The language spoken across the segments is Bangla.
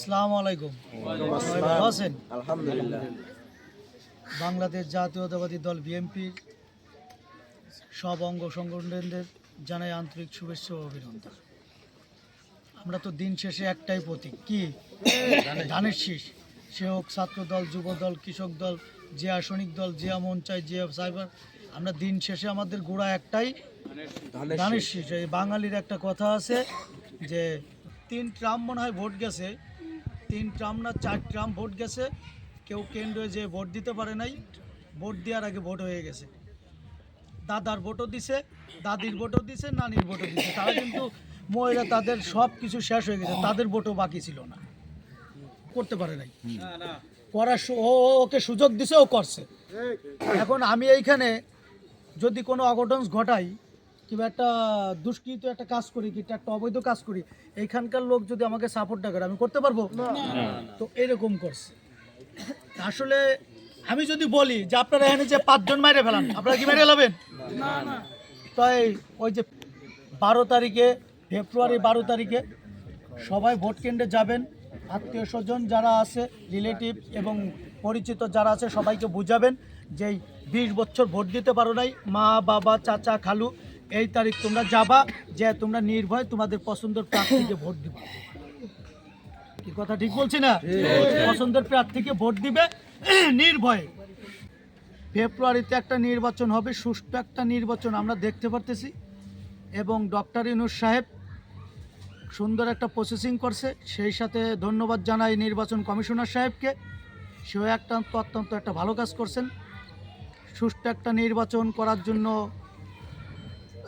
আসসালামু আলাইকুম। ভালো আছেন? আলহামদুলিল্লাহ। বাংলাদেশ জাতীয়তাবাদী দল বিএনপির সব অঙ্গ সংগঠনদের জানাই আন্তরিক শুভেচ্ছা ও অভিনন্দন। আমরা তো দিন শেষে একটাই প্রতীক কি? ধানের শীষ। সে হোক ছাত্র দল যুব দল কৃষক দল জিয়া সৈনিক দল জিয়া মঞ্চাই জিয়া সাইবার আমরা দিন শেষে আমাদের গোড়া একটাই ধানের শীষ। এই বাঙালির একটা কথা আছে যে তিন ট্রাম মনে হয় ভোট গেছে তিন ট্রাম না চার ট্রাম ভোট গেছে। কেউ কেন্দ্রে যে ভোট দিতে পারে নাই, ভোট দেওয়ার আগে ভোট হয়ে গেছে। দাদার ভোটও দিছে, দাদির ভোটও দিছে, নানির ভোটও দিছে। তারা কিন্তু মহিলা তাদের সব কিছু শেষ হয়ে গেছে, তাদের ভোটও বাকি ছিল না। করতে পারে নাই। করার ও, ওকে সুযোগ দিছে, ও করছে। এখন আমি এইখানে যদি কোনো অঘটন ঘটাই কিংবা একটা দুষ্কৃত একটা কাজ করি কিংবা একটা অবৈধ কাজ করি এইখানকার লোক যদি আমাকে সাপোর্ট না করে আমি করতে পারব? তো এরকম করছে। আসলে আমি যদি বলি যে আপনারা এখানে যে পাঁচজন মাইরে ফেলান আপনারা কি মেরে ফেলাবেন? তাই ওই যে বারো তারিখে ফেব্রুয়ারি বারো তারিখে সবাই ভোট কেন্দ্রে যাবেন। আত্মীয় স্বজন যারা আছে রিলেটিভ এবং পরিচিত যারা আছে সবাইকে বুঝাবেন যে এই বিশ বছর ভোট দিতে পারো নাই। মা বাবা চাচা খালু এই তারিখ তোমরা যাবা যে তোমরা নির্ভয় তোমাদের পছন্দের প্রার্থীকে ভোট দিবা। কি কথা ঠিক বলছি না? পছন্দের প্রার্থীকে ভোট দিবে নির্ভয়ে। ফেব্রুয়ারিতে একটা নির্বাচন হবে সুষ্ঠু একটা নির্বাচন আমরা দেখতে পারতেছি। এবং ডক্টর ইনুস সাহেব সুন্দর একটা প্রসেসিং করছে। সেই সাথে ধন্যবাদ জানাই নির্বাচন কমিশনার সাহেবকে। সেও একটা অত্যন্ত একটা ভালো কাজ করছেন। সুষ্ঠু একটা নির্বাচন করার জন্য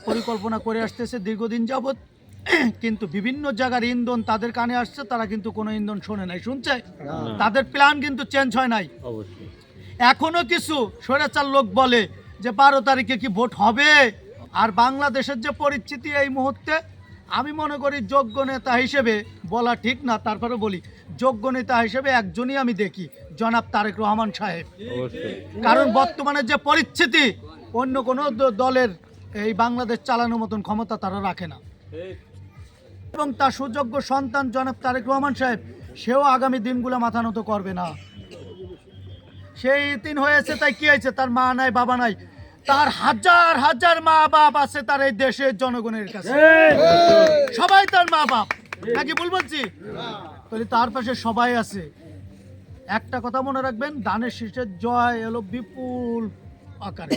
পরিকল্পনা করে আসতেছে দীর্ঘদিন যাবৎ। কিন্তু বিভিন্ন জায়গার ইন্ধন তাদের কানে আসছে তারা কিন্তু কোনো ইন্ধন শোনে নাই। শুনছে? তাদের প্ল্যান কিন্তু চেঞ্জ হয় নাই। এখনও কিছু স্বৈরাচার লোক বলে যে বারো তারিখে কি ভোট হবে? আর বাংলাদেশের যে পরিস্থিতি এই মুহূর্তে আমি মনে করি যোগ্য নেতা হিসেবে বলা ঠিক না তারপরে বলি যোগ্য নেতা হিসেবে একজনই আমি দেখি জনাব তারেক রহমান সাহেব। কারণ বর্তমানে যে পরিস্থিতি অন্য কোনো দলের এই বাংলাদেশ চালানোর মতন ক্ষমতা তারা রাখে না। এবং তার সুযোগ্য সন্তান জনাব তারেক রহমান সাহেব, সেও আগামী দিনগুলো মাথা নত করবে না। সেই দিন হয়েছে, তাই কি হয়েছে? তার মা নাই, বাবা নাই। তার হাজার হাজার মা বাপ আছে তার এই দেশের জনগণের কাছে। সবাই তার মা বাপ। নাকি ভুল বলছি? তাহলে তার পাশে সবাই আছে। একটা কথা মনে রাখবেন, দানের শীষের জয় এলো বিপুল আকারে।